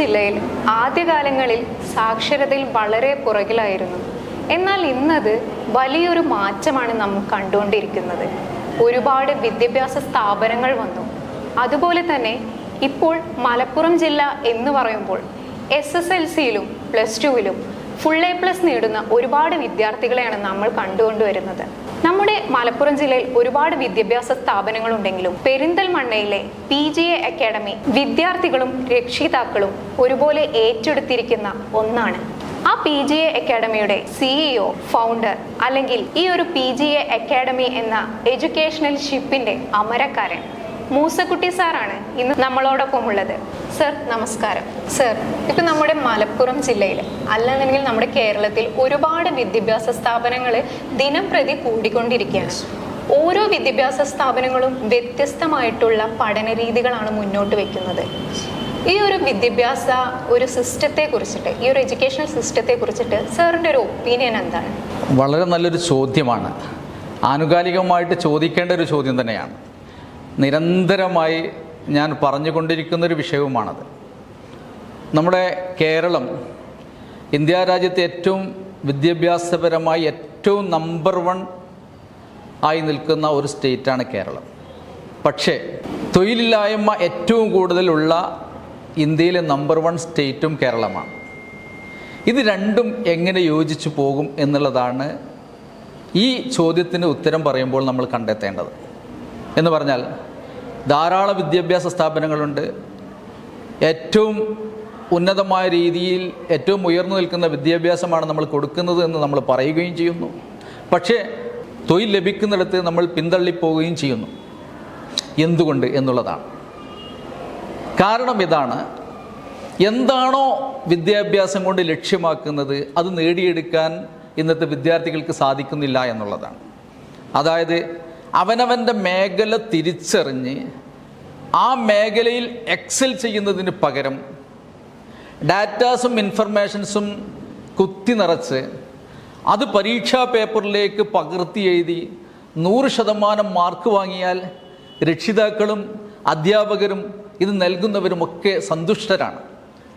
ജില്ലയിൽ ആദ്യകാലങ്ങളിൽ സാക്ഷരതയിൽ വളരെ പുറകിലായിരുന്നു. എന്നാൽ ഇന്നത് വലിയൊരു മാറ്റമാണ് നാം കണ്ടുകൊണ്ടിരിക്കുന്നത്. ഒരുപാട് വിദ്യാഭ്യാസ സ്ഥാപനങ്ങൾ വന്നു. അതുപോലെ തന്നെ ഇപ്പോൾ മലപ്പുറം ജില്ല എന്ന് പറയുമ്പോൾ എസ് എസ് എൽ സിയിലും പ്ലസ് ടുവിലും ഫുൾ എ പ്ലസ് നേടുന്ന ഒരുപാട് വിദ്യാർത്ഥികളെയാണ് നമ്മൾ കണ്ടുകൊണ്ടുവരുന്നത്. നമ്മുടെ മലപ്പുറം ജില്ലയിൽ ഒരുപാട് വിദ്യാഭ്യാസ സ്ഥാപനങ്ങളുണ്ടെങ്കിലും പെരിന്തൽമണ്ണയിലെ പി ജി എ അക്കാഡമി വിദ്യാർത്ഥികളും രക്ഷിതാക്കളും ഒരുപോലെ ഏറ്റെടുത്തിരിക്കുന്ന ഒന്നാണ്. ആ പി ജി എ അക്കാഡമിയുടെ സിഇഒ ഫൗണ്ടർ അല്ലെങ്കിൽ ഈ ഒരു പി ജി എ അക്കാഡമി എന്ന എഡ്യൂക്കേഷണൽ ഷിപ്പിന്റെ അമരക്കാരൻ മൂസക്കുട്ടി സാറാണ് ഇന്ന് നമ്മളോടൊപ്പം ഉള്ളത് സർ നമസ്കാരം. സർ ഇപ്പൊ നമ്മുടെ മലപ്പുറം ജില്ലയിൽ അല്ലെന്നുണ്ടെങ്കിൽ നമ്മുടെ കേരളത്തിൽ ഒരുപാട് വിദ്യാഭ്യാസ സ്ഥാപനങ്ങൾ ദിനം പ്രതി കൂടിക്കൊണ്ടിരിക്കുകയാണ്. ഓരോ വിദ്യാഭ്യാസ സ്ഥാപനങ്ങളും വ്യത്യസ്തമായിട്ടുള്ള പഠന രീതികളാണ് മുന്നോട്ട് വെക്കുന്നത്. ഈ ഒരു വിദ്യാഭ്യാസ ഒരു സിസ്റ്റത്തെ കുറിച്ചിട്ട് ഈ ഒരു എഡ്യൂക്കേഷണൽ സിസ്റ്റത്തെ കുറിച്ചിട്ട് സാറിന്റെ ഒരു ഒപ്പീനിയൻ എന്താണ്? വളരെ നല്ലൊരു ചോദ്യമാണ്. ആനുകാലികമായിട്ട് ചോദിക്കേണ്ട ഒരു ചോദ്യം തന്നെയാണ്. നിരന്തരമായി ഞാൻ പറഞ്ഞുകൊണ്ടിരിക്കുന്നൊരു വിഷയവുമാണത്. നമ്മുടെ കേരളം ഇന്ത്യ രാജ്യത്തെ ഏറ്റവും വിദ്യാഭ്യാസപരമായി ഏറ്റവും നമ്പർ വൺ ആയി നിൽക്കുന്ന ഒരു സ്റ്റേറ്റാണ് കേരളം. പക്ഷേ തൊഴിലില്ലായ്മ ഏറ്റവും കൂടുതലുള്ള ഇന്ത്യയിലെ നമ്പർ വൺ സ്റ്റേറ്റും കേരളമാണ്. ഇത് രണ്ടും എങ്ങനെ യോജിച്ചു പോകും എന്നുള്ളതാണ് ഈ ചോദ്യത്തിന് ഉത്തരം പറയുമ്പോൾ നമ്മൾ കണ്ടെത്തേണ്ടത്. എന്ന് പറഞ്ഞാൽ ധാരാളം വിദ്യാഭ്യാസ സ്ഥാപനങ്ങളുണ്ട്. ഏറ്റവും ഉന്നതമായ രീതിയിൽ ഏറ്റവും ഉയർന്നു നിൽക്കുന്ന വിദ്യാഭ്യാസമാണ് നമ്മൾ കൊടുക്കുന്നത് എന്ന് നമ്മൾ പറയുകയും ചെയ്യുന്നു. പക്ഷേ തൊഴിൽ ലഭിക്കുന്നിടത്ത് നമ്മൾ പിന്തള്ളിപ്പോവുകയും ചെയ്യുന്നു. എന്തുകൊണ്ട് എന്നുള്ളതാണ്. കാരണം ഇതാണ്. എന്താണോ വിദ്യാഭ്യാസം കൊണ്ട് ലക്ഷ്യമാക്കുന്നത് അത് നേടിയെടുക്കാൻ ഇന്നത്തെ വിദ്യാർത്ഥികൾക്ക് സാധിക്കുന്നില്ല എന്നുള്ളതാണ്. അതായത് അവനവന്റെ മേഖല തിരിച്ചറിഞ്ഞ് ആ മേഖലയിൽ എക്സൽ ചെയ്യുന്നതിന് പകരം ഡാറ്റാസും ഇൻഫർമേഷൻസും കുത്തി നിറച്ച് അത് പരീക്ഷാ പേപ്പറിലേക്ക് പകർത്തി എഴുതി നൂറ് ശതമാനം മാർക്ക് വാങ്ങിയാൽ രക്ഷിതാക്കളും അധ്യാപകരും ഇത് നൽകുന്നവരുമൊക്കെ സന്തുഷ്ടരാണ്.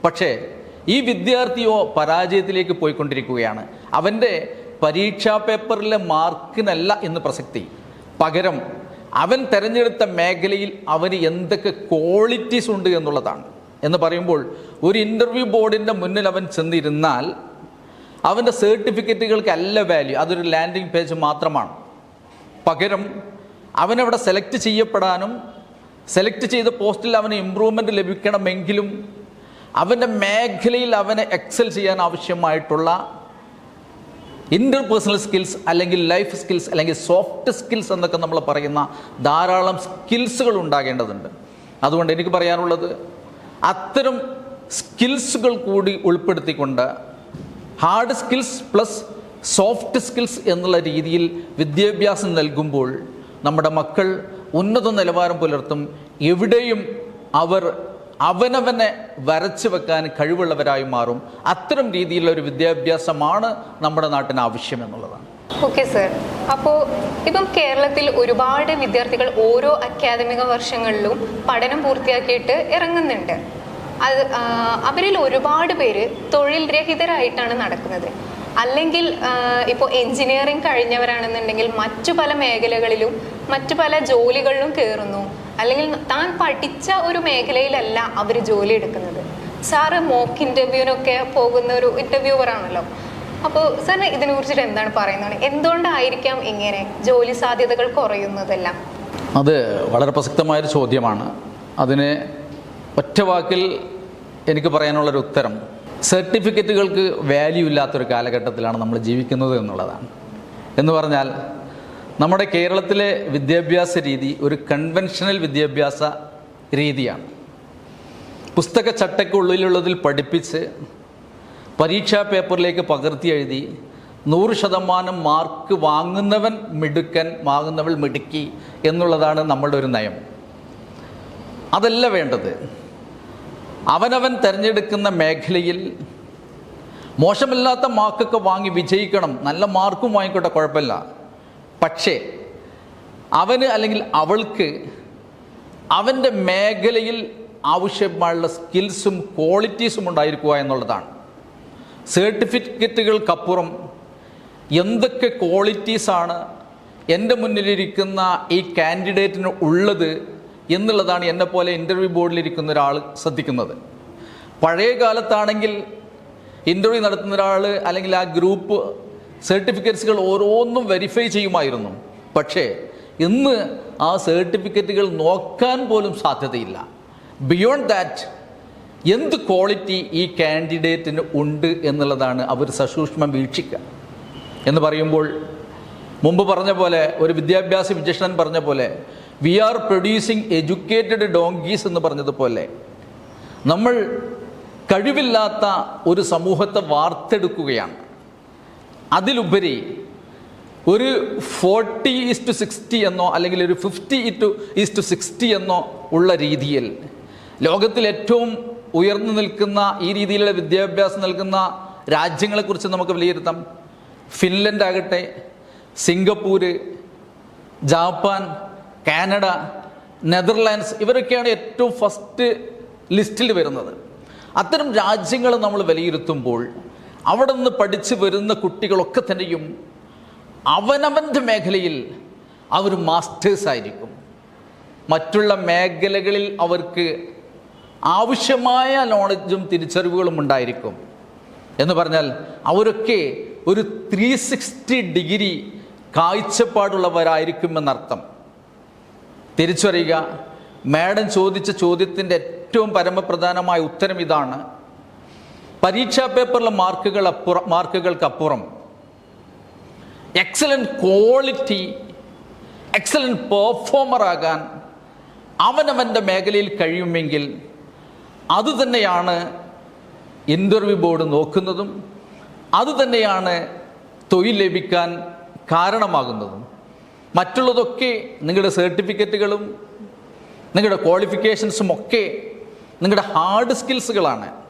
പക്ഷേ ഈ വിദ്യാർത്ഥിയോ പരാജയത്തിലേക്ക് പോയിക്കൊണ്ടിരിക്കുകയാണ്. അവന്റെ പരീക്ഷാ പേപ്പറിലെ മാർക്കിനല്ല എന്ന് പ്രസക്തി. പകരം അവൻ തിരഞ്ഞെടുത്ത മേഖലയിൽ അവന് എന്തൊക്കെ ക്വാളിറ്റീസ് ഉണ്ട് എന്നുള്ളതാണ്. എന്ന് പറയുമ്പോൾ ഒരു ഇന്റർവ്യൂ ബോർഡിന്റെ മുന്നിൽ അവൻ ചെന്നിരുന്നാൽ അവന്റെ സർട്ടിഫിക്കറ്റുകൾക്കല്ല വാല്യൂ അതൊരു ലാൻഡിംഗ് പേജ് മാത്രമാണ്. പകരം അവനവിടെ സെലക്ട് ചെയ്യപ്പെടാനും സെലക്ട് ചെയ്ത പോസ്റ്റിൽ അവന് ഇമ്പ്രൂവ്മെന്റ് ലഭിക്കണമെങ്കിലും അവന്റെ മേഖലയിൽ അവനെ എക്സൽ ചെയ്യാൻ ആവശ്യമായിട്ടുള്ള ഇന്റർപേഴ്സണൽ സ്കിൽസ് അല്ലെങ്കിൽ ലൈഫ് സ്കിൽസ് അല്ലെങ്കിൽ സോഫ്റ്റ് സ്കിൽസ് എന്നൊക്കെ നമ്മൾ പറയുന്ന ധാരാളം സ്കിൽസുകൾ ഉണ്ടാകേണ്ടതുണ്ട്. അതുകൊണ്ട് എനിക്ക് പറയാനുള്ളത് അത്തരം സ്കിൽസുകൾ കൂടി ഉൾപ്പെടുത്തിക്കൊണ്ട് hard skills plus soft skills എന്നുള്ള രീതിയിൽ വിദ്യാഭ്യാസം നൽകുമ്പോൾ നമ്മുടെ മക്കൾ ഉന്നത നിലവാരം പുലർത്തും. എവിടെയും അവർ അവനവനെ വരച്ചു വെക്കാൻ കഴിവുള്ളവരായി മാറും. അത്തരം രീതിയിലുള്ള ഒരു വിദ്യാഭ്യാസമാണ് നമ്മുടെ നാട്ടിന് ആവശ്യം എന്നുള്ളതാണ്. ഓക്കെ സർ അപ്പോൾ ഇപ്പം കേരളത്തിൽ ഒരുപാട് വിദ്യാർത്ഥികൾ ഓരോ അക്കാദമിക വർഷങ്ങളിലും പഠനം പൂർത്തിയാക്കിയിട്ട് ഇറങ്ങുന്നുണ്ട്. അത് അവരിൽ ഒരുപാട് പേര് തൊഴിൽ രഹിതരായിട്ടാണ് നടക്കുന്നത്. അല്ലെങ്കിൽ ഇപ്പോൾ എഞ്ചിനീയറിംഗ് കഴിഞ്ഞവരാണെന്നുണ്ടെങ്കിൽ മറ്റു പല മേഖലകളിലും മറ്റു പല ജോലികളിലും കയറുന്നു അല്ലെങ്കിൽ താൻ പഠിച്ച ഒരു മേഖലയിലല്ല അവർ ജോലി എടുക്കുന്നത്. സാറ് മോക്ക് ഇന്റർവ്യൂവിനൊക്കെ പോകുന്ന ഒരു ഇന്റർവ്യൂവർ ആണല്ലോ. അപ്പോൾ സാറിന് ഇതിനെ കുറിച്ചിട്ട് എന്താണ് പറയുന്നത്? എന്തുകൊണ്ടായിരിക്കാം ഇങ്ങനെ ജോലി സാധ്യതകൾ കുറയുന്നതെല്ലാം? അത് വളരെ പ്രസക്തമായൊരു ചോദ്യമാണ്. അതിന് ഒറ്റ വാക്കിൽ എനിക്ക് പറയാനുള്ളൊരു ഉത്തരം. സർട്ടിഫിക്കറ്റുകൾക്ക് വാല്യൂ ഇല്ലാത്തൊരു കാലഘട്ടത്തിലാണ് നമ്മൾ ജീവിക്കുന്നത് എന്നുള്ളതാണ്. എന്ന് പറഞ്ഞാൽ നമ്മുടെ കേരളത്തിലെ വിദ്യാഭ്യാസ രീതി ഒരു കൺവെൻഷണൽ വിദ്യാഭ്യാസ രീതിയാണ്. പുസ്തക ചട്ടയ്ക്കുള്ളിലുള്ളതിൽ പഠിപ്പിച്ച് പരീക്ഷാ പേപ്പറിലേക്ക് പകർത്തി എഴുതി നൂറ് ശതമാനം മാർക്ക് വാങ്ങുന്നവൻ മിടുക്കൻ വാങ്ങുന്നവൾ മിടുക്കി എന്നുള്ളതാണ് നമ്മളുടെ ഒരു നയം. അതല്ല വേണ്ടത്. അവനവൻ തിരഞ്ഞെടുക്കുന്ന മേഖലയിൽ മോശമില്ലാത്ത മാർക്കൊക്കെ വാങ്ങി വിജയിക്കണം നല്ല മാർക്കും വാങ്ങിക്കോട്ടെ കുഴപ്പമില്ല. പക്ഷേ അവന് അല്ലെങ്കിൽ അവൾക്ക് അവന്റെ മേഖലയിൽ ആവശ്യമായുള്ള സ്കിൽസും ക്വാളിറ്റീസും ഉണ്ടായിരിക്കുക എന്നുള്ളതാണ്. സർട്ടിഫിക്കറ്റുകൾക്കപ്പുറം എന്തൊക്കെ ക്വാളിറ്റീസാണ് എന്റെ മുന്നിലിരിക്കുന്ന ഈ കാൻഡിഡേറ്റിന് ഉള്ളത് എന്നുള്ളതാണ് എന്നെ പോലെ ഇന്റർവ്യൂ ബോർഡിലിരിക്കുന്ന ഒരാൾ ശ്രദ്ധിക്കുന്നത്. പഴയ കാലത്താണെങ്കിൽ ഇന്റർവ്യൂ നടത്തുന്ന ഒരാൾ അല്ലെങ്കിൽ ആ ഗ്രൂപ്പ് സർട്ടിഫിക്കറ്റ്സുകൾ ഓരോന്നും വെരിഫൈ ചെയ്യുമായിരുന്നു. പക്ഷേ ഇന്ന് ആ സർട്ടിഫിക്കറ്റുകൾ നോക്കാൻ പോലും സാധ്യതയില്ല. ബിയോണ്ട് ദാറ്റ് എന്ത് ക്വാളിറ്റി ഈ കാൻഡിഡേറ്റിന് ഉണ്ട് എന്നുള്ളതാണ് അവർ സസൂക്ഷ്മം വീക്ഷിക്കുക. എന്ന് പറയുമ്പോൾ മുമ്പ് പറഞ്ഞ പോലെ ഒരു വിദ്യാഭ്യാസ വിചക്ഷണൻ പറഞ്ഞ പോലെ we are producing educated donkeys എന്ന് പറഞ്ഞതുപോലെ നമ്മൾ കഴിവില്ലാത്ത ഒരു സമൂഹത്തെ വാർത്തെടുക്കുകയാണ്. അതിലുപരി ഒരു ഫോർട്ടി ഈസ് സിക്സ്റ്റി എന്നോ അല്ലെങ്കിൽ ഒരു ഫിഫ്റ്റി ടു ഈസ് സിക്സ്റ്റി എന്നോ ഉള്ള രീതിയിൽ ലോകത്തിൽ ഏറ്റവും ഉയർന്നു നിൽക്കുന്ന ഈ രീതിയിലുള്ള വിദ്യാഭ്യാസം നൽകുന്ന രാജ്യങ്ങളെക്കുറിച്ച് നമുക്ക് വിലയിരുത്താം. ഫിൻലൻഡ് ആകട്ടെ സിംഗപ്പൂര് ജാപ്പാൻ കാനഡ നെതർലാൻഡ്സ് ഇവരൊക്കെയാണ് ഏറ്റവും ഫസ്റ്റ് ലിസ്റ്റിൽ വരുന്നത്. അത്തരം രാജ്യങ്ങൾ നമ്മൾ വിലയിരുത്തുമ്പോൾ അവിടെ നിന്ന് പഠിച്ചു വരുന്ന കുട്ടികളൊക്കെ തന്നെയും അവനവന്റെ മേഖലയിൽ അവർ മാസ്റ്റേഴ്സ് ആയിരിക്കും. മറ്റുള്ള മേഖലകളിൽ അവർക്ക് ആവശ്യമായ നോളജും തിരിച്ചറിവുകളും ഉണ്ടായിരിക്കും. എന്ന് പറഞ്ഞാൽ അവരൊക്കെ ഒരു ത്രീ സിക്സ്റ്റി ഡിഗ്രി കാഴ്ചപ്പാടുള്ളവരായിരിക്കുമെന്നർത്ഥം തിരിച്ചറിയുക. മാഡം ചോദിച്ച ചോദ്യത്തിന്റെ ഏറ്റവും പരമപ്രധാനമായ ഉത്തരം ഇതാണ്. പരീക്ഷാ പേപ്പറിലെ മാർക്കുകൾ അപ്പുറം മാർക്കുകൾക്കപ്പുറം എക്സലന്റ് ക്വാളിറ്റി എക്സലന്റ് പെർഫോമർ ആകാൻ അവനവന്റെ മേഖലയിൽ കഴിയുമെങ്കിൽ അതുതന്നെയാണ് ഇന്റർവ്യൂ ബോർഡ് നോക്കുന്നതും അതുതന്നെയാണ് തൊഴിൽ ലഭിക്കാൻ കാരണമാകുന്നതും. മറ്റുള്ളതൊക്കെ നിങ്ങളുടെ സർട്ടിഫിക്കറ്റുകളും നിങ്ങളുടെ ക്വാളിഫിക്കേഷൻസും ഒക്കെ നിങ്ങളുടെ ഹാർഡ് സ്കിൽസുകളാണ്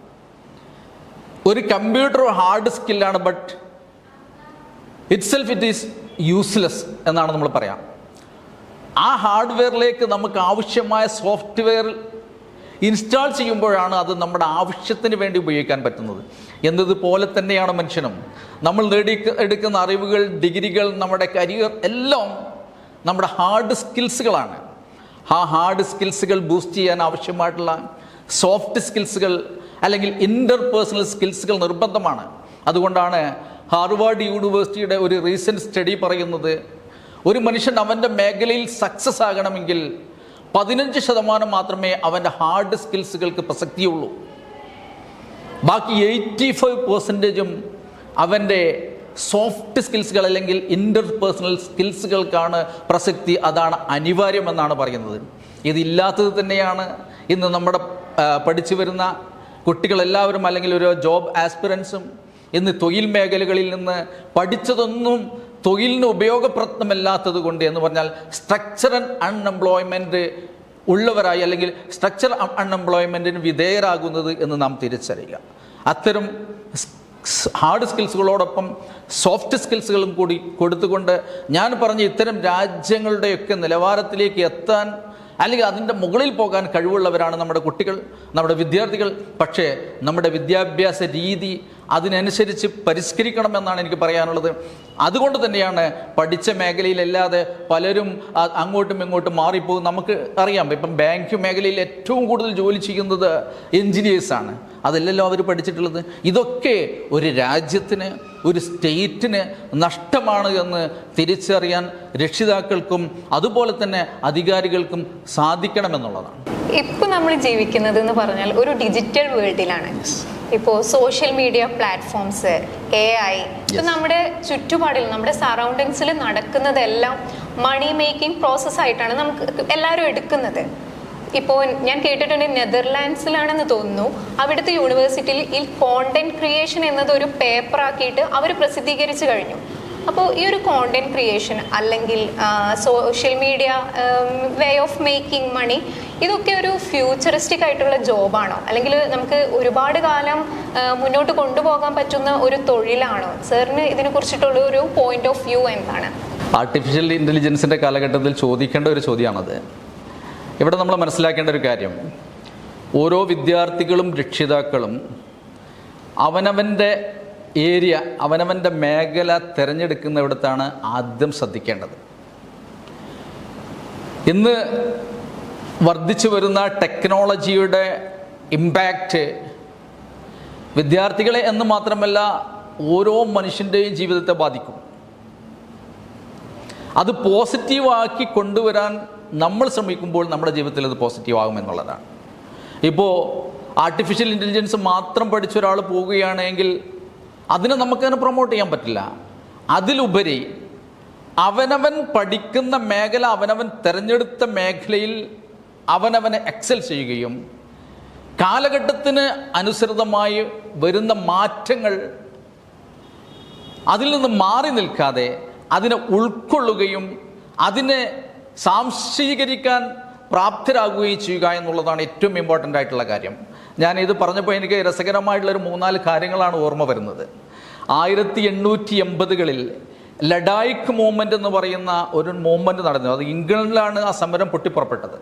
ഒരു computer hard സ്കില്ലാണ് but itself it is useless എന്നാണ് നമ്മൾ പറയാം. ആ ഹാർഡ്വെയറിലേക്ക് നമുക്ക് ആവശ്യമായ സോഫ്റ്റ്വെയർ ഇൻസ്റ്റാൾ ചെയ്യുമ്പോഴാണ് അത് നമ്മുടെ ആവശ്യത്തിന് വേണ്ടി ഉപയോഗിക്കാൻ പറ്റുന്നത്. എന്നതുപോലെ തന്നെയാണ് മനുഷ്യനും. നമ്മൾ നേടി എടുക്കുന്ന അറിവുകൾ ഡിഗ്രികൾ നമ്മുടെ കരിയർ എല്ലാം നമ്മുടെ ഹാർഡ് സ്കിൽസുകളാണ്. ആ ഹാർഡ് സ്കിൽസുകൾ ബൂസ്റ്റ് ചെയ്യാൻ ആവശ്യമായിട്ടുള്ള സോഫ്റ്റ് സ്കിൽസുകൾ അല്ലെങ്കിൽ ഇന്റർ പേഴ്സണൽ സ്കിൽസുകൾ നിർബന്ധമാണ്. അതുകൊണ്ടാണ് ഹാർവാർഡ് യൂണിവേഴ്സിറ്റിയുടെ ഒരു റീസെന്റ് സ്റ്റഡി പറയുന്നത് ഒരു മനുഷ്യൻ അവന്റെ മേഖലയിൽ സക്സസ് ആകണമെങ്കിൽ പതിനഞ്ച് ശതമാനം മാത്രമേ അവന്റെ ഹാർഡ് സ്കിൽസുകൾക്ക് പ്രസക്തിയുള്ളൂ. ബാക്കി എയ്റ്റി ഫൈവ് പെർസെന്റേജും അവന്റെ സോഫ്റ്റ് സ്കിൽസുകൾ അല്ലെങ്കിൽ ഇന്റർ പേഴ്സണൽ സ്കിൽസുകൾക്കാണ് പ്രസക്തി. അതാണ് അനിവാര്യമെന്നാണ് പറയുന്നത്. ഇതില്ലാത്തത് തന്നെയാണ് ഇന്ന് നമ്മുടെ പഠിച്ചു വരുന്ന കുട്ടികളെല്ലാവരും അല്ലെങ്കിൽ ഒരു ജോബ് ആസ്പിറൻസും ഇന്ന് തൊഴിൽ മേഖലകളിൽ നിന്ന് പഠിച്ചതൊന്നും തൊഴിലിന് ഉപയോഗപ്രദമല്ലാത്തത് കൊണ്ട് എന്ന് പറഞ്ഞാൽ സ്ട്രക്ചറൽ അൺഎംപ്ലോയ്മെന്റ് ഉള്ളവരായി അല്ലെങ്കിൽ സ്ട്രക്ചർ അൺഎംപ്ലോയ്മെന്റിന് വിധേയരാകുന്നത് എന്ന് നാം തിരിച്ചറിയുക. അത്തരം ഹാർഡ് സ്കിൽസുകളോടൊപ്പം സോഫ്റ്റ് സ്കിൽസുകളും കൂടി കൊടുത്തുകൊണ്ട് ഞാൻ പറഞ്ഞ ഇത്തരം രാജ്യങ്ങളുടെയൊക്കെ നിലവാരത്തിലേക്ക് എത്താൻ അല്ലെങ്കിൽ അതിന്റെ മുകളിൽ പോകാൻ കഴിവുള്ളവരാണ് നമ്മുടെ കുട്ടികൾ നമ്മുടെ വിദ്യാർത്ഥികൾ. പക്ഷേ നമ്മുടെ വിദ്യാഭ്യാസ രീതി അതിനനുസരിച്ച് പരിഷ്കരിക്കണമെന്നാണ് എനിക്ക് പറയാനുള്ളത്. അതുകൊണ്ട് തന്നെയാണ് പഠിച്ച മേഖലയിലല്ലാതെ പലരും അങ്ങോട്ടും ഇങ്ങോട്ടും മാറിപ്പോകും. നമുക്ക് അറിയാം ഇപ്പം ബാങ്ക് മേഖലയിൽ ഏറ്റവും കൂടുതൽ ജോലി ചെയ്യുന്നത് എൻജിനീയേഴ്സാണ് അതല്ലല്ലോ അവർ പഠിച്ചിട്ടുള്ളത്. ഇതൊക്കെ ഒരു രാജ്യത്തിന് ഒരു സ്റ്റേറ്റിന് നഷ്ടമാണ് എന്ന് തിരിച്ചറിയാൻ രക്ഷിതാക്കൾക്കും അതുപോലെ തന്നെ അധികാരികൾക്കും സാധിക്കണമെന്നുള്ളതാണ്. ഇപ്പൊ നമ്മൾ ജീവിക്കുന്നത് എന്ന് പറഞ്ഞാൽ ഒരു ഡിജിറ്റൽ വേൾഡിലാണ് ഇപ്പോൾ social media platforms A I ഇപ്പൊ നമ്മുടെ ചുറ്റുപാടിൽ നമ്മുടെ സറൗണ്ടിങ്സിൽ നടക്കുന്നതെല്ലാം മണി മേക്കിംഗ് പ്രോസസ് ആയിട്ടാണ് നമുക്ക് എല്ലാവരും എടുക്കുന്നത്. ഇപ്പോൾ ഞാൻ കേട്ടിട്ടുണ്ട് നെതർലാൻഡ്സിലാണെന്ന് തോന്നുന്നു. അവിടുത്തെ യൂണിവേഴ്സിറ്റിയിൽ ഈ കോണ്ടന്റ് ക്രിയേഷൻ എന്നത് ഒരു പേപ്പർ ആക്കിയിട്ട് അവർ പ്രസിദ്ധീകരിച്ചു കഴിഞ്ഞു. അപ്പോൾ ഈ ഒരു കോണ്ടന്റ് ക്രിയേഷൻ അല്ലെങ്കിൽ social media way of making money ഇതൊക്കെ ഒരു ഫ്യൂച്ചറിസ്റ്റിക് ആയിട്ടുള്ള ജോബാണോ അല്ലെങ്കിൽ നമുക്ക് ഒരുപാട് കാലം മുന്നോട്ട് കൊണ്ടുപോകാൻ പറ്റുന്ന ഒരു തൊഴിലാണോ? സാറിന് ഇതിനെ കുറിച്ചിട്ടുള്ള ഒരു പോയിന്റ് ഓഫ് വ്യൂ എന്താണ്? ആർട്ടിഫിഷ്യൽ ഇന്റലിജൻസിന്റെ കാലഘട്ടത്തിൽ ചോദിക്കേണ്ട ഒരു ചോദ്യമാണത്. ഇവിടെ നമ്മൾ മനസ്സിലാക്കേണ്ട ഒരു കാര്യം. ഓരോ വിദ്യാർത്ഥികളും രക്ഷിതാക്കളും അവനവന്റെ ഏരിയ അവനവന്റെ മേഖല തിരഞ്ഞെടുക്കുന്നിടത്താണ് ആദ്യം ശ്രദ്ധിക്കേണ്ടത്. ഇന്ന് വർദ്ധിച്ചു വരുന്ന ടെക്നോളജിയുടെ ഇമ്പാക്റ്റ് വിദ്യാർത്ഥികളെ എന്ന് മാത്രമല്ല ഓരോ മനുഷ്യന്റെയും ജീവിതത്തെ ബാധിക്കും. അത് പോസിറ്റീവാക്കി കൊണ്ടുവരാൻ നമ്മൾ ശ്രമിക്കുമ്പോൾ നമ്മുടെ ജീവിതത്തിൽ അത് പോസിറ്റീവാകും ആകുമെന്നുള്ളതാണ് ഇപ്പോൾ ആർട്ടിഫിഷ്യൽ ഇന്റലിജൻസ് മാത്രം പഠിച്ച ഒരാൾ പോവുകയാണെങ്കിൽ അതിനെ നമുക്കതിനെ പ്രൊമോട്ട് ചെയ്യാൻ പറ്റില്ല. അതിലുപരി അവനവൻ പഠിക്കുന്ന മേഖല അവനവൻ തിരഞ്ഞെടുത്ത മേഖലയിൽ അവനവനെ എക്സൽ ചെയ്യുകയും കാലഘട്ടത്തിന് അനുസൃതമായി വരുന്ന മാറ്റങ്ങൾ അതിൽ നിന്ന് മാറി നിൽക്കാതെ അതിനെ ഉൾക്കൊള്ളുകയും അതിനെ സാംശീകരിക്കാൻ പ്രാപ്തരാകുകയും ചെയ്യുക എന്നുള്ളതാണ് ഏറ്റവും ഇമ്പോർട്ടന്റ് ആയിട്ടുള്ള കാര്യം. ഞാൻ ഇത് പറഞ്ഞപ്പോൾ എനിക്ക് രസകരമായിട്ടുള്ളൊരു മൂന്നാൽ കാര്യങ്ങളാണ് ഓർമ്മ വരുന്നത്. ആയിരത്തി എണ്ണൂറ്റി എൺപതുകളിൽ ലഡായിക് മൂവ്മെന്റ് എന്ന് പറയുന്ന ഒരു മൂവ്മെന്റ് നടന്നു അത് ഇംഗ്ലണ്ടിലാണ് ആ സമരം പൊട്ടിപ്പുറപ്പെട്ടത്.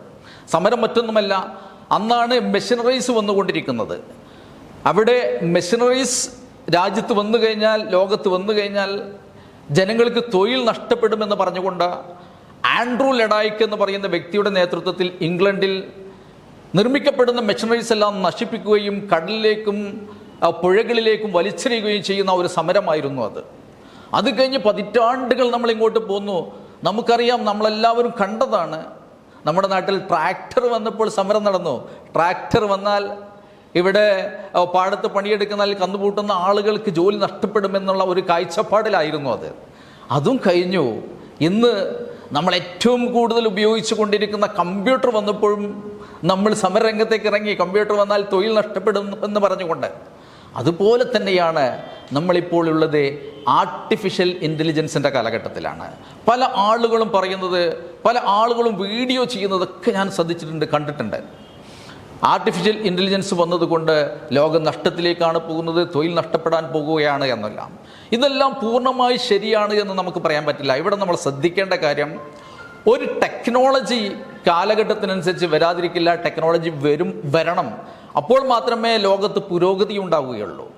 സമരം മറ്റൊന്നുമല്ല അന്നാണ് മെഷീനറീസ് വന്നുകൊണ്ടിരിക്കുന്നത്. അവിടെ മെഷീനറീസ് രാജ്യത്ത് വന്നു കഴിഞ്ഞാൽ ലോകത്ത് വന്നു കഴിഞ്ഞാൽ ജനങ്ങൾക്ക് തൊഴിൽ നഷ്ടപ്പെടുമെന്ന് പറഞ്ഞുകൊണ്ട് ആൻഡ്രൂ ലഡായിക് എന്ന് പറയുന്ന വ്യക്തിയുടെ നേതൃത്വത്തിൽ ഇംഗ്ലണ്ടിൽ നിർമ്മിക്കപ്പെടുന്ന മെഷീനറീസ് എല്ലാം നശിപ്പിക്കുകയും കടലിലേക്കും പുഴകളിലേക്കും വലിച്ചെറിയുകയും ചെയ്യുന്ന ഒരു സമരമായിരുന്നു അത്. അത് കഴിഞ്ഞ് പതിറ്റാണ്ടുകൾ നമ്മൾ ഇങ്ങോട്ട് പോന്നു. നമുക്കറിയാം നമ്മളെല്ലാവരും കണ്ടതാണ്. നമ്മുടെ നാട്ടിൽ ട്രാക്ടർ വന്നപ്പോൾ സമരം നടന്നു. ട്രാക്ടർ വന്നാൽ ഇവിടെ പാടത്ത് പണിയെടുക്കുന്ന അല്ലെങ്കിൽ കന്നുപൂട്ടുന്ന ആളുകൾക്ക് ജോലി നഷ്ടപ്പെടുമെന്നുള്ള ഒരു കാഴ്ചപ്പാടിലായിരുന്നു അത്. അതും കഴിഞ്ഞു. ഇന്ന് നമ്മൾ ഏറ്റവും കൂടുതൽ ഉപയോഗിച്ചു കൊണ്ടിരിക്കുന്ന കമ്പ്യൂട്ടർ വന്നപ്പോഴും നമ്മൾ സമരരംഗത്തേക്ക് ഇറങ്ങി. കമ്പ്യൂട്ടർ വന്നാൽ തൊഴിൽ നഷ്ടപ്പെടും എന്ന് പറഞ്ഞുകൊണ്ട്. അതുപോലെ തന്നെയാണ് നമ്മളിപ്പോൾ ഉള്ളത് ആർട്ടിഫിഷ്യൽ ഇന്റലിജൻസിന്റെ കാലഘട്ടത്തിലാണ്. പല ആളുകളും പറയുന്നത് പല ആളുകളും വീഡിയോ ചെയ്യുന്നതൊക്കെ ഞാൻ ശ്രദ്ധിച്ചിട്ടുണ്ട് കണ്ടിട്ടുണ്ട്. ആർട്ടിഫിഷ്യൽ ഇന്റലിജൻസ് വന്നതുകൊണ്ട് ലോകം നഷ്ടത്തിലേക്കാണ് പോകുന്നത് തൊഴിൽ നഷ്ടപ്പെടാൻ പോകുകയാണ് എന്നെല്ലാം. ഇതെല്ലാം പൂർണമായി ശരിയാണ് എന്ന് നമുക്ക് പറയാൻ പറ്റില്ല. ഇവിടെ നമ്മൾ ശ്രദ്ധിക്കേണ്ട കാര്യം ഒരു ടെക്നോളജി കാലഘട്ടത്തിനനുസരിച്ച് വരാതിരിക്കില്ല ടെക്നോളജി വരും വരണം. അപ്പോൾ മാത്രമേ ലോകത്ത് പുരോഗതി ഉണ്ടാവുകയുള്ളൂ.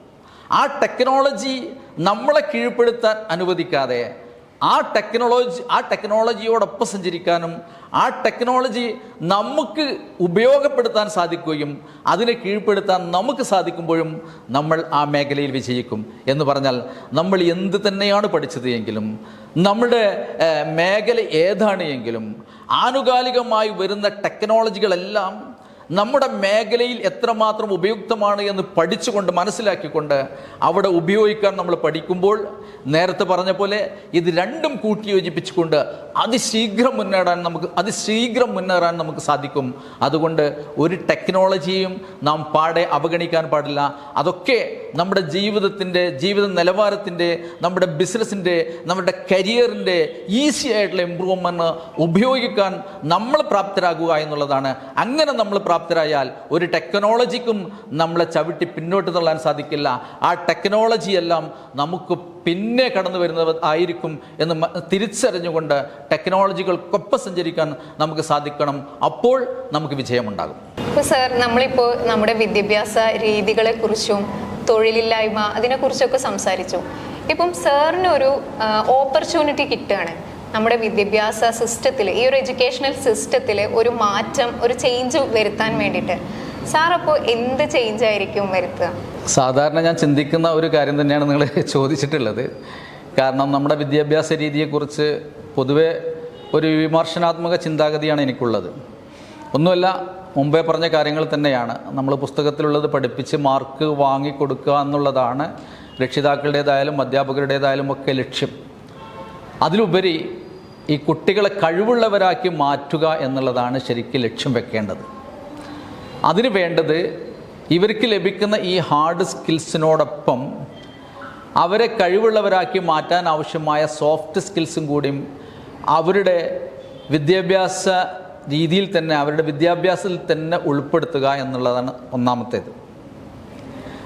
ആ ടെക്നോളജി നമ്മളെ കീഴ്പ്പെടുത്താൻ അനുവദിക്കാതെ ആ ടെക്നോളജി ആ ടെക്നോളജിയോടൊപ്പം സഞ്ചരിക്കാനും ആ ടെക്നോളജി നമുക്ക് ഉപയോഗപ്പെടുത്താൻ സാധിക്കുകയും അതിനെ കീഴ്പ്പെടുത്താൻ നമുക്ക് സാധിക്കുമ്പോഴും നമ്മൾ ആ മേഖലയിൽ വിജയിക്കും എന്ന് പറഞ്ഞാൽ നമ്മൾ എന്ത് തന്നെയാണ് പഠിച്ചത് എങ്കിലും നമ്മുടെ മേഖല ഏതാണ് എങ്കിലും ആനുകാലികമായി വരുന്ന ടെക്നോളജികളെല്ലാം നമ്മുടെ മേഖലയിൽ എത്രമാത്രം ഉപയുക്തമാണ് എന്ന് പഠിച്ചുകൊണ്ട് മനസ്സിലാക്കിക്കൊണ്ട് അവിടെ ഉപയോഗിക്കാൻ നമ്മൾ പഠിക്കുമ്പോൾ നേരത്തെ പറഞ്ഞ പോലെ ഇത് രണ്ടും കൂട്ടിയോജിപ്പിച്ചുകൊണ്ട് അതിശീഘ്രം മുന്നേടാൻ നമുക്ക് അതിശീഘ്രം മുന്നേറാൻ നമുക്ക് സാധിക്കും. അതുകൊണ്ട് ഒരു ടെക്നോളജിയും നാം പാടെ അവഗണിക്കാൻ പാടില്ല. അതൊക്കെ നമ്മുടെ ജീവിതത്തിന്റെ ജീവിത നിലവാരത്തിന്റെ നമ്മുടെ ബിസിനസ്സിന്റെ നമ്മുടെ കരിയറിന്റെ ഈസി ആയിട്ടുള്ള ഇമ്പ്രൂവ്മെന്റ് ഉപയോഗിക്കാൻ നമ്മൾ പ്രാപ്തരാകുക എന്നുള്ളതാണ്. അങ്ങനെ നമ്മൾ പ്രാപ്തരായാൽ ഒരു ടെക്നോളജിക്കും നമ്മളെ ചവിട്ടി പിന്നോട്ട് തള്ളാൻ സാധിക്കില്ല. ആ ടെക്നോളജിയെല്ലാം നമുക്ക് പിന്നെ കടന്നു വരുന്നത് ആയിരിക്കും എന്ന് തിരിച്ചറിഞ്ഞുകൊണ്ട് ടെക്നോളജികൾക്കൊപ്പം സഞ്ചരിക്കാൻ നമുക്ക് സാധിക്കണം. അപ്പോൾ നമുക്ക് വിജയമുണ്ടാകും. ഇപ്പോൾ സാർ നമ്മളിപ്പോൾ നമ്മുടെ വിദ്യാഭ്യാസ രീതികളെ കുറിച്ചും തൊഴിലില്ലായ്മ അതിനെക്കുറിച്ചൊക്കെ സംസാരിച്ചു. ഇപ്പം സാറിനൊരു ഓപ്പർച്യൂണിറ്റി കിട്ടുകയാണ്. നമ്മുടെ വിദ്യാഭ്യാസ സിസ്റ്റത്തിൽ ഈ ഒരു എഡ്യൂക്കേഷണൽ സിസ്റ്റത്തിൽ ഒരു മാറ്റം ഒരു ചേഞ്ച് വരുത്താൻ വേണ്ടിയിട്ട്. സാർ അപ്പോൾ എന്ത് ചേഞ്ച് ആയിരിക്കും വരുത്തുക? സാധാരണ ഞാൻ ചിന്തിക്കുന്ന ഒരു കാര്യം തന്നെയാണ് നിങ്ങൾ ചോദിച്ചിട്ടുള്ളത്. കാരണം നമ്മുടെ വിദ്യാഭ്യാസ രീതിയെക്കുറിച്ച് പൊതുവെ ഒരു വിമർശനാത്മക ചിന്താഗതിയാണ് എനിക്കുള്ളത്. ഒന്നുമല്ല മുമ്പേ പറഞ്ഞ കാര്യങ്ങൾ തന്നെയാണ്. നമ്മൾ പുസ്തകത്തിലുള്ളത് പഠിപ്പിച്ച് മാർക്ക് വാങ്ങിക്കൊടുക്കുക എന്നുള്ളതാണ് രക്ഷിതാക്കളുടേതായാലും അധ്യാപകരുടേതായാലും ഒക്കെ ലക്ഷ്യം. അതിലുപരി ഈ കുട്ടികളെ കഴിവുള്ളവരാക്കി മാറ്റുക എന്നുള്ളതാണ് ശരിക്കും ലക്ഷ്യം വെക്കേണ്ടത്. അതിന് വേണ്ടത് ഇവർക്ക് ലഭിക്കുന്ന ഈ ഹാർഡ് സ്കിൽസിനോടൊപ്പം അവരെ കഴിവുള്ളവരാക്കി മാറ്റാൻ ആവശ്യമായ സോഫ്റ്റ് സ്കിൽസും കൂടിയും അവരുടെ വിദ്യാഭ്യാസ രീതിയിൽ തന്നെ അവരുടെ വിദ്യാഭ്യാസത്തിൽ തന്നെ ഉൾപ്പെടുത്തുക എന്നുള്ളതാണ് ഒന്നാമത്തേത്.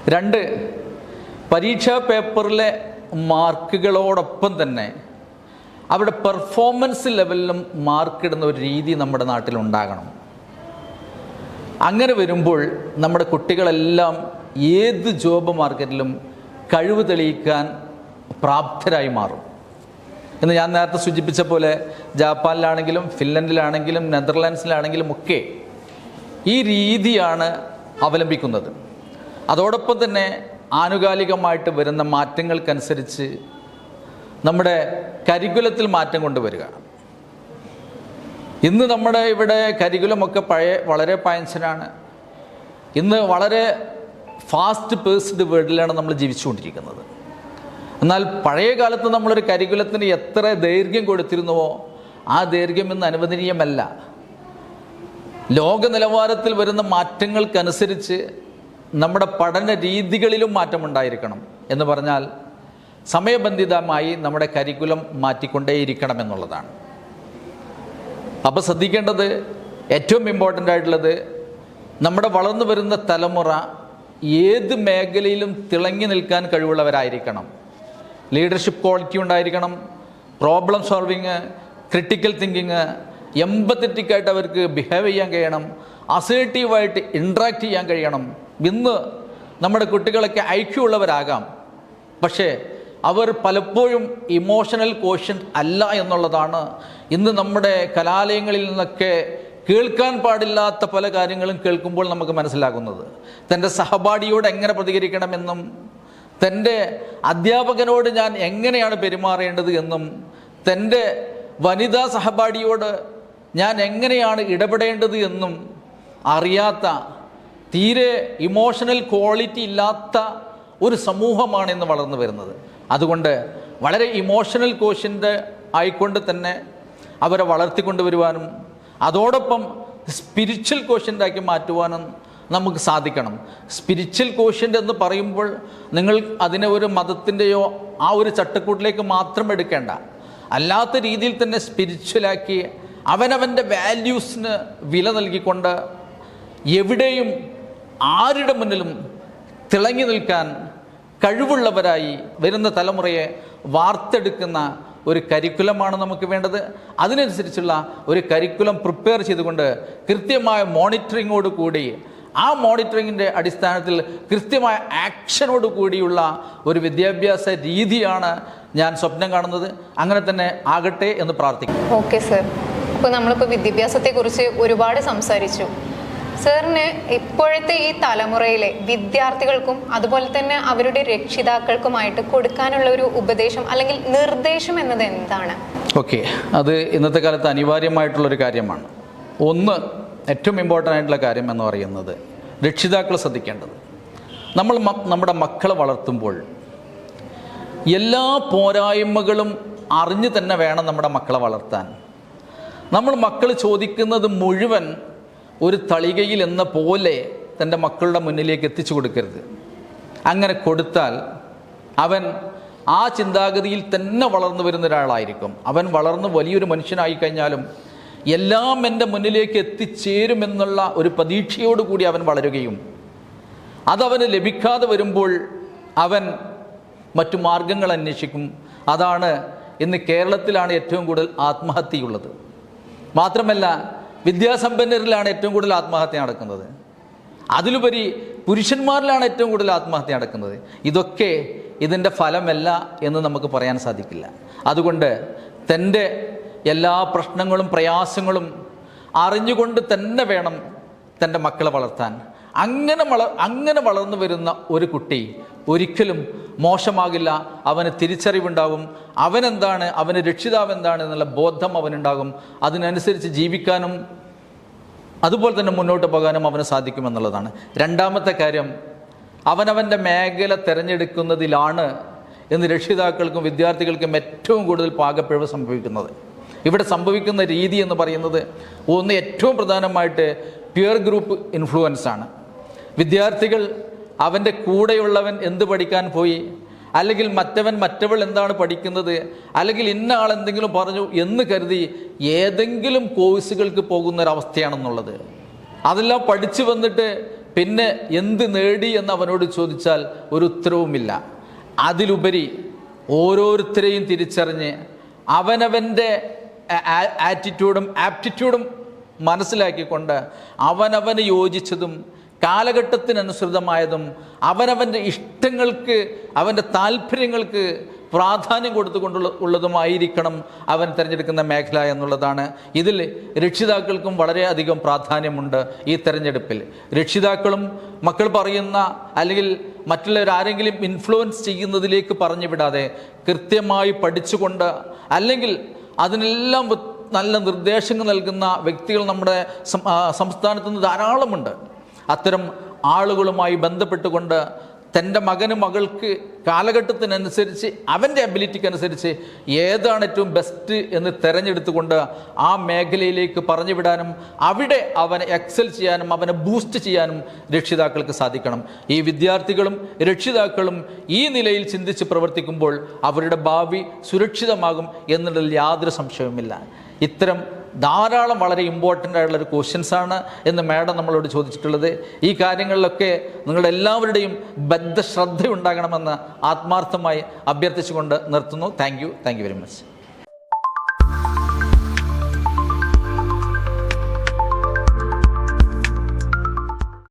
രണ്ട് പരീക്ഷാ പേപ്പറിലെ മാർക്കുകളോടൊപ്പം തന്നെ അവിടെ പെർഫോമൻസ് ലെവലിലും മാർക്കിടുന്ന ഒരു രീതി നമ്മുടെ നാട്ടിലുണ്ടാകണം അങ്ങനെ വരുമ്പോൾ നമ്മുടെ കുട്ടികളെല്ലാം ഏത് ജോബ് മാർക്കറ്റിലും കഴിവ് തെളിയിക്കാൻ പ്രാപ്തരായി മാറും. എന്ന് ഞാൻ നേരത്തെ സൂചിപ്പിച്ച പോലെ ജാപ്പാനിലാണെങ്കിലും ഫിൻലൻഡിലാണെങ്കിലും നെതർലാൻഡ്സിലാണെങ്കിലും ഒക്കെ ഈ രീതിയാണ് അവലംബിക്കുന്നത്. അതോടൊപ്പം തന്നെ ആനുകാലികമായിട്ട് വരുന്ന മാറ്റങ്ങൾക്കനുസരിച്ച് നമ്മുടെ കരിക്കുലത്തിൽ മാറ്റം കൊണ്ടുവരിക. ഇന്ന് നമ്മുടെ ഇവിടെ കരിക്കുലമൊക്കെ പഴയ വളരെ പയൻസനാണ് ഇന്ന് വളരെ ഫാസ്റ്റ് പേഴ്സ്ഡ് വേൾഡിലാണ് നമ്മൾ ജീവിച്ചുകൊണ്ടിരിക്കുന്നത്. എന്നാൽ പഴയ കാലത്ത് നമ്മളൊരു കരിക്കുലത്തിന് എത്ര ദൈർഘ്യം കൊടുത്തിരുന്നുവോ ആ ദൈർഘ്യം ഇന്ന് അനുവദനീയമല്ല. ലോക നിലവാരത്തിൽ വരുന്ന മാറ്റങ്ങൾക്കനുസരിച്ച് നമ്മുടെ പഠന രീതികളിലും മാറ്റമുണ്ടായിരിക്കണം എന്ന് പറഞ്ഞാൽ സമയബന്ധിതമായി നമ്മുടെ കരിക്കുലം മാറ്റിക്കൊണ്ടേയിരിക്കണം എന്നുള്ളതാണ് അപ്പോൾ ശ്രദ്ധിക്കേണ്ടത് ഏറ്റവും ഇമ്പോർട്ടന്റ് ആയിട്ടുള്ളത് നമ്മുടെ വളർന്നു വരുന്ന തലമുറ ഏത് മേഖലയിലും തിളങ്ങി നിൽക്കാൻ കഴിവുള്ളവരായിരിക്കണം. ലീഡർഷിപ്പ് ക്വാളിറ്റി ഉണ്ടായിരിക്കണം. Problem solving critical thinking empathetic ആയിട്ട് അവർക്ക് ബിഹേവ് ചെയ്യാൻ കഴിയണം. അസേർട്ടീവായിട്ട് ഇൻട്രാക്ട് ചെയ്യാൻ കഴിയണം. ഇന്ന് നമ്മുടെ കുട്ടികളൊക്കെ ഐക്യമുള്ളവരാകാം പക്ഷേ അവർ പലപ്പോഴും ഇമോഷണൽ കോഷ്യൻ അല്ല എന്നുള്ളതാണ് ഇന്ന് നമ്മുടെ കലാലയങ്ങളിൽ നിന്നൊക്കെ കേൾക്കാൻ പാടില്ലാത്ത പല കാര്യങ്ങളും കേൾക്കുമ്പോൾ നമുക്ക് മനസ്സിലാകുന്നത്. തന്റെ സഹപാഠിയോട് എങ്ങനെ പ്രതികരിക്കണമെന്നും തന്റെ അധ്യാപകനോട് ഞാൻ എങ്ങനെയാണ് പെരുമാറേണ്ടത് എന്നും തന്റെ വനിതാ സഹപാഠിയോട് ഞാൻ എങ്ങനെയാണ് ഇടപെടേണ്ടത് എന്നും അറിയാത്ത തീരെ ഇമോഷണൽ ക്വാളിറ്റി ഇല്ലാത്ത ഒരു സമൂഹമാണ് ഇന്ന് വളർന്നു വരുന്നത്. അതുകൊണ്ട് വളരെ ഇമോഷണൽ കോഷ്യന്റ് ആയിക്കൊണ്ട് തന്നെ അവരെ വളർത്തിക്കൊണ്ടുവരുവാനും അതോടൊപ്പം സ്പിരിച്വൽ കോഷ്യന്റാക്കി മാറ്റുവാനും നമുക്ക് സാധിക്കണം. സ്പിരിച്വൽ കോഷ്യന്റ് എന്ന് പറയുമ്പോൾ നിങ്ങൾ അതിനെ ഒരു മതത്തിന്റെയോ ആ ഒരു ചട്ടക്കൂട്ടിലേക്ക് മാത്രം എടുക്കേണ്ട. അല്ലാത്ത രീതിയിൽ തന്നെ സ്പിരിച്വലാക്കി അവനവന്റെ വാല്യൂസിന് വില നൽകിക്കൊണ്ട് എവിടെയും ആരുടെ മുന്നിലും തിളങ്ങി നിൽക്കാൻ കഴിവുള്ളവരായി വരുന്ന തലമുറയെ വാർത്തെടുക്കുന്ന ഒരു കരിക്കുലമാണ് നമുക്ക് വേണ്ടത്. അതിനനുസരിച്ചുള്ള ഒരു കരിക്കുലം പ്രിപ്പയർ ചെയ്തുകൊണ്ട് കൃത്യമായ മോണിറ്ററിങ്ങോട് കൂടി ആ മോണിറ്ററിങ്ങിന്റെ അടിസ്ഥാനത്തിൽ കൃത്യമായ ആക്ഷനോട് കൂടിയുള്ള ഒരു വിദ്യാഭ്യാസ രീതിയാണ് ഞാൻ സ്വപ്നം കാണുന്നത്. അങ്ങനെ തന്നെ ആകട്ടെ എന്ന് പ്രാർത്ഥിക്കും ഓക്കെ സർ. അപ്പോൾ നമ്മളിപ്പോൾ വിദ്യാഭ്യാസത്തെക്കുറിച്ച് ഒരുപാട് സംസാരിച്ചു. സാറിന് ഇപ്പോഴത്തെ ഈ തലമുറയിലെ വിദ്യാർത്ഥികൾക്കും അതുപോലെ തന്നെ അവരുടെ രക്ഷിതാക്കൾക്കുമായിട്ട് കൊടുക്കാനുള്ള ഒരു ഉപദേശം അല്ലെങ്കിൽ നിർദ്ദേശം എന്നത് എന്താണ്? ഓക്കെ അത് ഇന്നത്തെ കാലത്ത് അനിവാര്യമായിട്ടുള്ളൊരു കാര്യമാണ്. ഒന്ന് ഏറ്റവും ഇമ്പോർട്ടന്റ് ആയിട്ടുള്ള കാര്യം എന്ന് പറയുന്നത് രക്ഷിതാക്കൾ ശ്രദ്ധിക്കേണ്ടത്. നമ്മൾ നമ്മുടെ മക്കളെ വളർത്തുമ്പോൾ എല്ലാ പോരായ്മകളും അറിഞ്ഞു തന്നെ വേണം നമ്മുടെ മക്കളെ വളർത്താൻ. നമ്മൾ മക്കൾ ചോദിക്കുന്നത് മുഴുവൻ ഒരു തളികയിൽ എന്ന പോലെ തന്റെ മക്കളുടെ മുന്നിലേക്ക് എത്തിച്ചു കൊടുക്കരുത്. അങ്ങനെ കൊടുത്താൽ അവൻ ആ ചിന്താഗതിയിൽ തന്നെ വളർന്നു വരുന്ന ഒരാളായിരിക്കും. അവൻ വളർന്ന് വലിയൊരു മനുഷ്യനായി കഴിഞ്ഞാലും എല്ലാം എന്റെ മുന്നിലേക്ക് എത്തിച്ചേരുമെന്നുള്ള ഒരു പ്രതീക്ഷയോടുകൂടി അവൻ വളരുകയും അതവന് ലഭിക്കാതെ വരുമ്പോൾ അവൻ മറ്റു മാർഗങ്ങൾ അന്വേഷിക്കും. അതാണ് ഇന്ന് കേരളത്തിലാണ് ഏറ്റവും കൂടുതൽ ആത്മഹത്യയുള്ളത്. മാത്രമല്ല വിദ്യാസമ്പന്നരിലാണ് ഏറ്റവും കൂടുതൽ ആത്മഹത്യ നടക്കുന്നത്. അതിലുപരി പുരുഷന്മാരിലാണ് ഏറ്റവും കൂടുതൽ ആത്മഹത്യ നടക്കുന്നത്. ഇതൊക്കെ ഇതിന്റെ ഫലമല്ല എന്ന് നമുക്ക് പറയാൻ സാധിക്കില്ല. അതുകൊണ്ട് തന്റെ എല്ലാ പ്രശ്നങ്ങളും പ്രയാസങ്ങളും അറിഞ്ഞുകൊണ്ട് തന്നെ വേണം തന്റെ മക്കളെ വളർത്താൻ. അങ്ങനെ വള അങ്ങനെ വളർന്നു വരുന്ന ഒരു കുട്ടി ഒരിക്കലും മോശമാകില്ല. അവന് തിരിച്ചറിവുണ്ടാകും അവനെന്താണ് അവന് രക്ഷിതാവ് എന്താണ് എന്നുള്ള ബോധം അവനുണ്ടാകും. അതിനനുസരിച്ച് ജീവിക്കാനും അതുപോലെ തന്നെ മുന്നോട്ട് പോകാനും അവന് സാധിക്കുമെന്നുള്ളതാണ്. രണ്ടാമത്തെ കാര്യം അവനവന്റെ മേഖല തിരഞ്ഞെടുക്കുന്നതിലാണ് എന്ന് രക്ഷിതാക്കൾക്കും വിദ്യാർത്ഥികൾക്കും ഏറ്റവും കൂടുതൽ പാകപ്പിഴവ് സംഭവിക്കുന്നത്. ഇവിടെ സംഭവിക്കുന്ന രീതി എന്ന് പറയുന്നത് ഒന്ന് ഏറ്റവും പ്രധാനമായിട്ട് പിയർ ഗ്രൂപ്പ് ഇൻഫ്ലുവൻസ് ആണ്. വിദ്യാർത്ഥികൾ അവന്റെ കൂടെയുള്ളവൻ എന്ത് പഠിക്കാൻ പോയി? അല്ലെങ്കിൽ മറ്റവൻ മറ്റവൾ എന്താണ് പഠിക്കുന്നത്? അല്ലെങ്കിൽ ഇന്ന ആൾ എന്തെങ്കിലും പറഞ്ഞു എന്ന് കരുതി ഏതെങ്കിലും കോഴ്സുകൾക്ക് പോകുന്ന ഒരവസ്ഥയാണെന്നുള്ളത് അതെല്ലാം പഠിച്ചു വന്നിട്ട് പിന്നെ എന്ത് നേടി എന്ന് അവനോട് ചോദിച്ചാൽ ഒരു ഉത്തരവുമില്ല. അതിലുപരി ഓരോരുത്തരെയും തിരിച്ചറിഞ്ഞ് അവനവന്റെ ആറ്റിറ്റ്യൂഡും ആപ്റ്റിറ്റ്യൂഡും മനസ്സിലാക്കിക്കൊണ്ട് അവനവന് യോജിച്ചതും കാലഘട്ടത്തിനനുസൃതമായതും അവനവന്റെ ഇഷ്ടങ്ങൾക്ക് അവന്റെ താല്പര്യങ്ങൾക്ക് പ്രാധാന്യം കൊടുത്തുകൊണ്ടുള്ള ഉള്ളതുമായിരിക്കണം അവൻ തിരഞ്ഞെടുക്കുന്ന മേഖല എന്നുള്ളതാണ്. ഇതിൽ രക്ഷിതാക്കൾക്കും വളരെയധികം പ്രാധാന്യമുണ്ട് ഈ തിരഞ്ഞെടുപ്പിൽ. രക്ഷിതാക്കളും മക്കൾ പറയുന്ന അല്ലെങ്കിൽ മറ്റുള്ളവരാരെങ്കിലും ഇൻഫ്ലുവൻസ് ചെയ്യുന്നതിലേക്ക് പറഞ്ഞു വിടാതെ കൃത്യമായി പഠിച്ചുകൊണ്ട് അല്ലെങ്കിൽ അതിനെല്ലാം നല്ല നിർദ്ദേശങ്ങൾ നൽകുന്ന വ്യക്തികൾ നമ്മുടെ സംസ്ഥാനത്ത് നിന്ന് ധാരാളമുണ്ട്. അത്തരം ആളുകളുമായി ബന്ധപ്പെട്ടുകൊണ്ട് തന്റെ മകന് മകൾക്ക് കാലഘട്ടത്തിനനുസരിച്ച് അവന്റെ അബിലിറ്റിക്ക് അനുസരിച്ച് ഏതാണ് ഏറ്റവും ബെസ്റ്റ് എന്ന് തിരഞ്ഞെടുത്തുകൊണ്ട് ആ മേഖലയിലേക്ക് പറഞ്ഞു വിടാനും അവിടെ അവനെ എക്സൽ ചെയ്യാനും അവനെ ബൂസ്റ്റ് ചെയ്യാനും രക്ഷിതാക്കൾക്ക് സാധിക്കണം. ഈ വിദ്യാർത്ഥികളും രക്ഷിതാക്കളും ഈ നിലയിൽ ചിന്തിച്ച് പ്രവർത്തിക്കുമ്പോൾ അവരുടെ ഭാവി സുരക്ഷിതമാകും എന്നുള്ളതിൽ യാതൊരു സംശയവുമില്ല. ഇത്തരം ധാരാളം വളരെ ഇമ്പോർട്ടന്റ് ആയിട്ടുള്ള ഒരു ക്വസ്റ്റ്യൻസ് ആണ് എന്ന് മാഡം നമ്മളോട് ചോദിച്ചിട്ടുള്ളത്. ഈ കാര്യങ്ങളിലൊക്കെ നിങ്ങളുടെ എല്ലാവരുടെയും ബദ്ധ ശ്രദ്ധ ഉണ്ടാകണമെന്ന് ആത്മാർത്ഥമായി അഭ്യർത്ഥിച്ചുകൊണ്ട് നിർത്തുന്നു. Thank you thank you very much